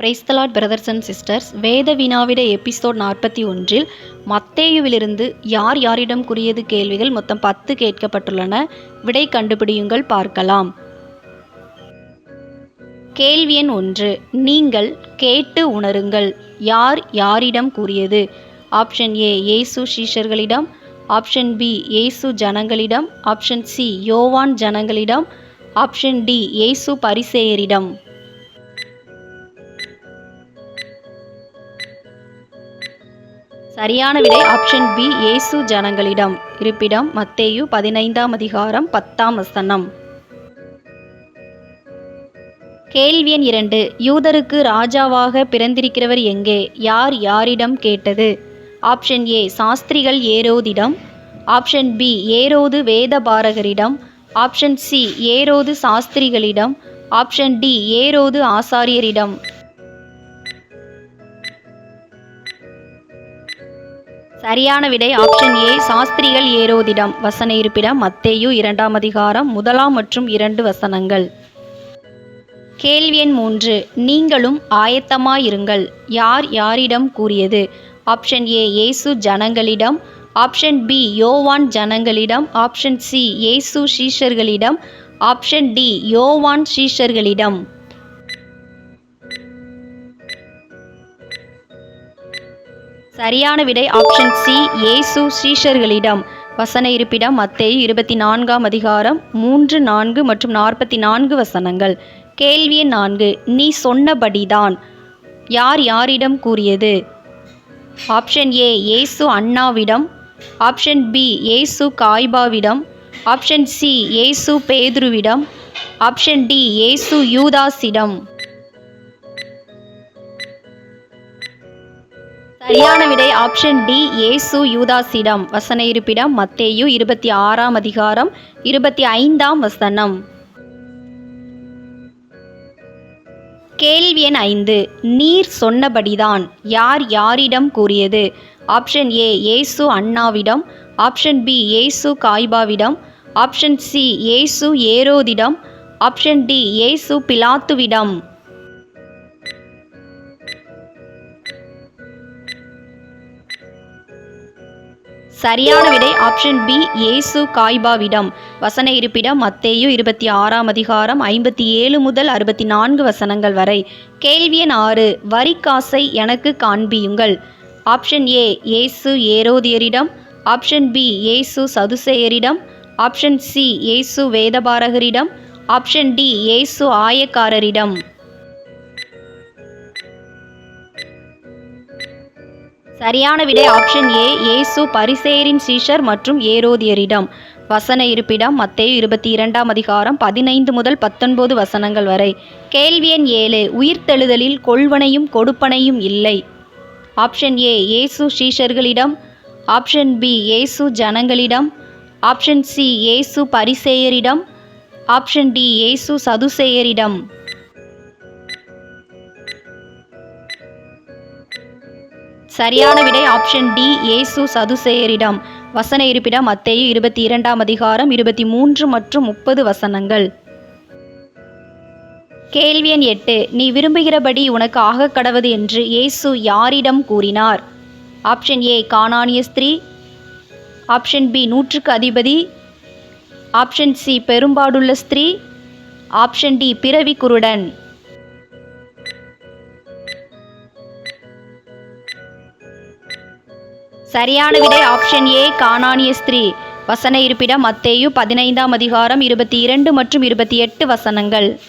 Praise the Lord brothers and sisters வேத வினாவிட episode நாற்பத்தி ஒன்றில் மத்தேயுவிலிருந்து யார் யாரிடம் கூறியது கேள்விகள் மொத்தம் பத்து கேட்கப்பட்டுள்ளன. விடை கண்டுபிடியுங்கள் பார்க்கலாம். கேள்வி எண் ஒன்று. நீங்கள் கேட்டு உணருங்கள். யார் யாரிடம் கூறியது? ஆப்ஷன் ஏ ஏசு சீஷர்களிடம். ஆப்ஷன் பி ஏசு ஜனங்களிடம். ஆப்ஷன் சி யோவான் ஜனங்களிடம். ஆப்ஷன் டி ஏசு பரிசேயரிடம். சரியான விடை ஆப்ஷன் பி இயேசு ஜனங்களிடம். இருப்பிடம் மத்தேயு பதினைந்தாம் அதிகாரம் பத்தாம் வசனம். கேள்வி எண் இரண்டு. யூதருக்கு ராஜாவாக பிறந்திருக்கிறவர் எங்கே? யார் யாரிடம் கேட்டது? ஆப்ஷன் ஏ சாஸ்திரிகள் ஏரோதிடம். ஆப்ஷன் பி ஏரோது வேதபாரகரிடம். ஆப்ஷன் சி ஏரோது சாஸ்திரிகளிடம். ஆப்ஷன் டி ஏரோது ஆசாரியரிடம். சரியான விடை ஆப்ஷன் ஏ சாஸ்திரிகள் ஏரோதிடம் வசன இருப்பிடம் மத்தேயு இரண்டாம் அதிகாரம் முதலாம் மற்றும் இரண்டு வசனங்கள். கேள்வி எண் மூன்று நீங்களும் ஆயத்தமாயிருங்கள். யார் யாரிடம் கூறியது? ஆப்ஷன் ஏ இயேசு ஜனங்களிடம். ஆப்ஷன் பி யோவான் ஜனங்களிடம். ஆப்ஷன் சி இயேசு சீஷர்களிடம். ஆப்ஷன் டி யோவான் சீஷர்களிடம். சரியான விடை ஆப்ஷன் சி ஏசு ஸ்ரீஷர்களிடம் வசன இருப்பிடம் மத்தேயு இருபத்தி நான்காம் அதிகாரம் மூன்று நான்கு மற்றும் நாற்பத்தி நான்கு வசனங்கள். கேள்வி நான்கு நீ சொன்னபடிதான். யார் யாரிடம் கூறியது? ஆப்ஷன் ஏ ஏசு அண்ணாவிடம். ஆப்ஷன் பி ஏசு காய்பாவிடம். ஆப்ஷன் சி ஏசு பேதுருவிடம். ஆப்ஷன் டி ஏசு யூதாஸிடம் சரியான விடை ஆப்ஷன் டி ஏசு யூதாஸிடம் வசன இருப்பிடம் மத்தேயு இருபத்தி ஆறாம் அதிகாரம் இருபத்தி ஐந்தாம் வசனம். கேள்வி எண் ஐந்து. நீர் சொன்னபடிதான் யார் யாரிடம் கூறியது? ஆப்ஷன் ஏ ஏசு அண்ணாவிடம். ஆப்ஷன் பி ஏசு காய்பாவிடம். ஆப்ஷன் சி ஏசு ஏரோதிடம். ஆப்ஷன் டி ஏசு பிலாத்துவிடம். சரியான விடை ஆப்ஷன் பி ஏசு காய்பாவிடம். வசன இருப்பிடம் மத்தேயு இருபத்தி ஆறாம் அதிகாரம் ஐம்பத்தி ஏழு முதல் அறுபத்தி நான்கு வசனங்கள் வரை. கேள்வி எண் ஆறு வரிக்காசை எனக்கு காண்பியுங்கள். ஆப்ஷன் ஏ ஏசு ஏரோதியரிடம். ஆப்ஷன் பி ஏசு சதுசேயரிடம். ஆப்ஷன் சி ஏசு வேதபாரகரிடம். ஆப்ஷன் டி ஏசு ஆயக்காரரிடம். சரியான விடை ஆப்ஷன் ஏ இயேசு பரிசேரின் சீஷர் மற்றும் ஏரோதியரிடம். வசன இருப்பிடம் மத்தேயு இருபத்தி இரண்டாம் அதிகாரம் பதினைந்து முதல் பத்தொன்பது வசனங்கள் வரை. கேள்வி எண் ஏழு உயிர்த்தெழுதலில் கொள்வனையும் கொடுப்பனையும் இல்லை. ஆப்ஷன் ஏ இயேசு சீஷர்களிடம். ஆப்ஷன் பி இயேசு ஜனங்களிடம். ஆப்ஷன் சி இயேசு பரிசேயரிடம். ஆப்ஷன் டி இயேசு சதுசேயரிடம். சரியான விடை ஆப்ஷன் டி ஏசு சதுசேயரிடம். வசன இருப்பிடம் அத்தேயு இருபத்தி இரண்டாம் அதிகாரம் இருபத்தி மூன்று மற்றும் முப்பது வசனங்கள். கேள்வி எண் எட்டு நீ விரும்புகிறபடி உனக்கு ஆகக் கடவது என்று இயேசு யாரிடம் கூறினார்? ஆப்ஷன் ஏ கானானிய ஸ்திரீ. ஆப்ஷன் பி நூற்றுக்கு அதிபதி. ஆப்ஷன் சி பெரும்பாடுள்ள ஸ்திரீ. ஆப்ஷன் டி பிறவி குருடன். சரியான விடை ஆப்ஷன் ஏ கானானிய ஸ்திரீ. வசன இருப்பிடம் மத்தேயு பதினைந்தாம் அதிகாரம் இருபத்தி இரண்டு மற்றும் இருபத்தி எட்டு வசனங்கள்.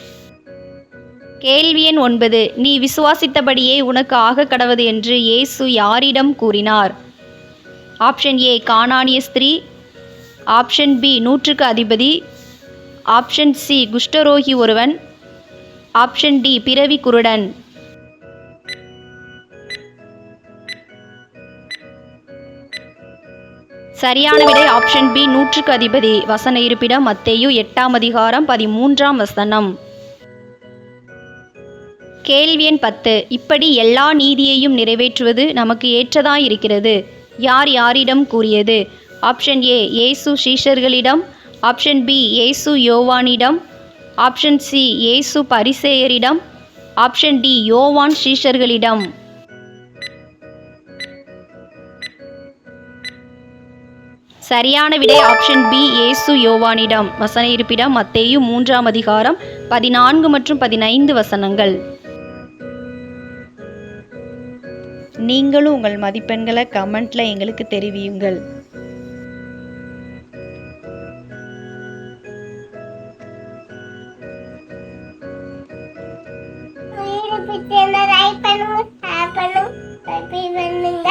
கேள்வி எண் ஒன்பது. நீ விசுவாசித்தபடியே உனக்கு ஆக கடவது என்று இயேசு யாரிடம் கூறினார்? ஆப்ஷன் ஏ கானானிய ஸ்திரீ. ஆப்ஷன் பி நூற்றுக்கு அதிபதி. ஆப்ஷன் சி குஷ்டரோகி ஒருவன். ஆப்ஷன் டி பிறவி குருடன். சரியான விடை ஆப்ஷன் பி நூற்றுக்கு அதிபதி. வசன இருப்பிடம் மத்தேயு எட்டாம் அதிகாரம் பதிமூன்றாம் வசனம். கேள்வி எண் பத்து. இப்படி எல்லா நீதியையும் நிறைவேற்றுவது நமக்கு ஏற்றதாயிருக்கிறது யார் யாரிடம் கூறியது? ஆப்ஷன் ஏ ஏசு சீஷர்களிடம். ஆப்ஷன் பி ஏசு யோவானிடம். ஆப்ஷன் சி ஏசு பரிசேயரிடம். ஆப்ஷன் டி யோவான் சீஷர்களிடம். சரியான விடை ஆப்ஷன் பி இயேசு யோவானிடம். வசன இருப்பிடம் மத்தேயு மூன்றாம் அதிகாரம் பதினான்கு மற்றும் பதினைந்து வசனங்கள். நீங்களும் உங்கள் மதிப்பெண்களை கமெண்ட்ல எங்களுக்கு தெரிவியுங்கள். பண்ணுங்க